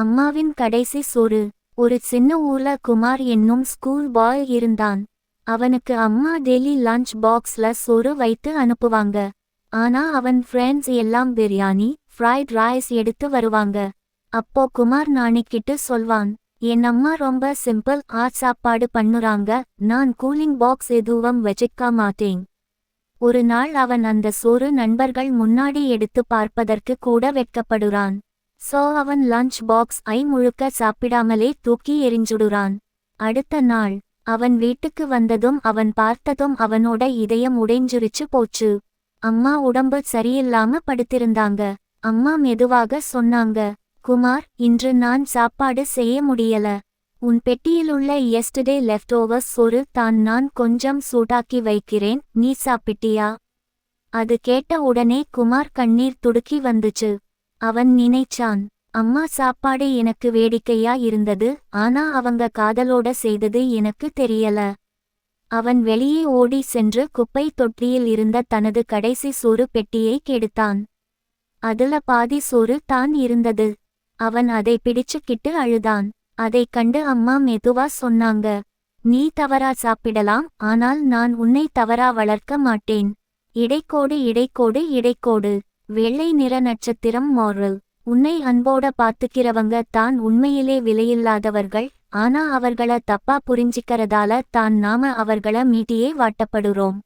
அம்மாவின் கடைசி சோறு. ஒரு சின்ன ஊர்ல குமார் என்னும் ஸ்கூல் பாய் இருந்தான். அவனுக்கு அம்மா டெய்லி லஞ்ச் பாக்ஸ்ல சோறு வைத்து அனுப்புவாங்க. ஆனா அவன் ஃப்ரெண்ட்ஸ் எல்லாம் பிரியாணி ஃப்ரைட் ரைஸ் எடுத்து வருவாங்க. அப்போ குமார் நாணிக்கிட்டு சொல்வான் என் அம்மா ரொம்ப சிம்பிள் ஆட் சாப்பாடு பண்ணுறாங்க. நான் கூலிங் பாக்ஸ் எதுவும் வச்சிக்க மாட்டேன். ஒரு நாள் அவன் அந்த சோறு நண்பர்கள் முன்னாடி எடுத்து பார்ப்பதற்கு கூட வெட்கப்படுறான். சோ அவன் லஞ்ச் பாக்ஸ் ஐ முழுக்க சாப்பிடாமலே தூக்கி எறிஞ்சுடுறான். அடுத்த நாள் அவன் வீட்டுக்கு வந்ததும் அவன் பார்த்ததும் அவனோட இதயம் உடைஞ்சிருச்சு போச்சு. அம்மா உடம்பு சரியில்லாம படுத்திருந்தாங்க. அம்மா மெதுவாக சொன்னாங்க குமார் இன்று நான் சாப்பாடு செய்ய முடியல. உன் பெட்டியிலுள்ள எஸ்டர்டே லெஃப்ட் ஓவர்ஸ் சொரு தான் நான் கொஞ்சம் சூடாக்கி வைக்கிறேன். நீ சாப்பிட்டியா? அது கேட்ட உடனே குமார் கண்ணீர் துடுக்கி வந்துச்சு. அவன் நினைச்சான் அம்மா சாப்பாடு எனக்கு வேடிக்கையா இருந்தது ஆனா அவங்க காதலோட செய்தது எனக்கு தெரியல அவன் வெளியே ஓடி சென்று குப்பை தொட்டியில் இருந்த தனது கடைசி சோறு பெட்டியை கெடுத்தான். அதுல பாதி சோறு தான் இருந்தது. அவன் அதை பிடிச்சுக்கிட்டு அழுதான். அதைக் கண்டு அம்மா மெதுவா சொன்னாங்க நீ தவறா சாப்பிடலாம் ஆனால் நான் உன்னை தவறா வளர்க்க மாட்டேன். இடைக்கோடு இடைக்கோடு இடைக்கோடு. வெள்ளை நிற நட்சத்திரம் மாரல் உன்னை அன்போட பாத்துக்கிறவங்க தான் உண்மையிலே விலையில்லாதவர்கள் ஆனா அவர்கள தப்பா புரிஞ்சிக்கிறதால தான் நாம அவர்கள மீட்டியே வாட்டப்படுறோம்.